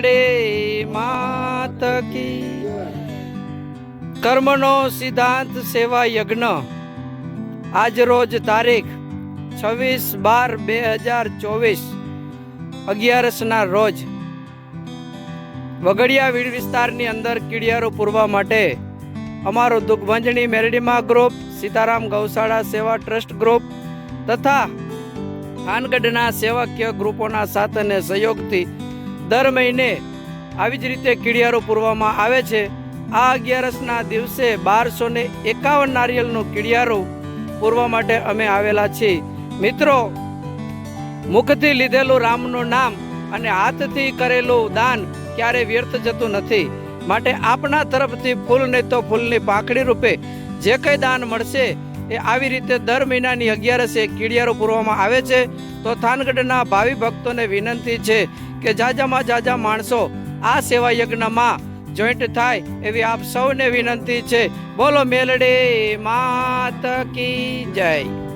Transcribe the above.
આંગણે માત કી. કર્મનો સિદ્ધાંત સેવા યજ્ઞ. આજ રોજ તારીખ છવ્વીસ બાર બે હજાર ચોવીસ, અગિયારસના રોજ. વગડિયા વીડ વિસ્તારની અંદર કીડિયારો પૂરવા માટે અમારો દુઃખભંજણી મેરડીમાં ગ્રુપ, સીતારામ ગૌશાળા સેવા ટ્રસ્ટ ગ્રુપ તથા ખાનગઢના સેવાકીય ગ્રુપોના સાથ સહયોગથી દર મહિને આવી જ રીતે કીડિયારો પૂરવામાં આવે છે. આ અગિયારસના દિવસે બારસો ને એકાવન નારિયેળનું કીડિયારો પૂરવા માટે અમે આવેલા છીએ. મિત્રો, મુખથી લીધેલું રામનું નામ અને હાથથી કરેલું દાન ક્યારે વ્યર્થ જતું નથી. માટે આપણા તરફથી ફૂલ નહીં તો ફૂલની પાંખડી રૂપે જે કંઈ દાન મળશે એ આવી રીતે દર મહિનાની અગિયારસે કીડિયારો પૂરવામાં આવે છે. તો થાનગઢના ભાવિ ભક્તોને વિનંતી છે કે જાજામાં જાજા માણસો આ સેવા યજ્ઞમાં જોઈન્ટ થાય એવી આપ સૌને વિનંતી છે. બોલો મેલડે માત કી જય.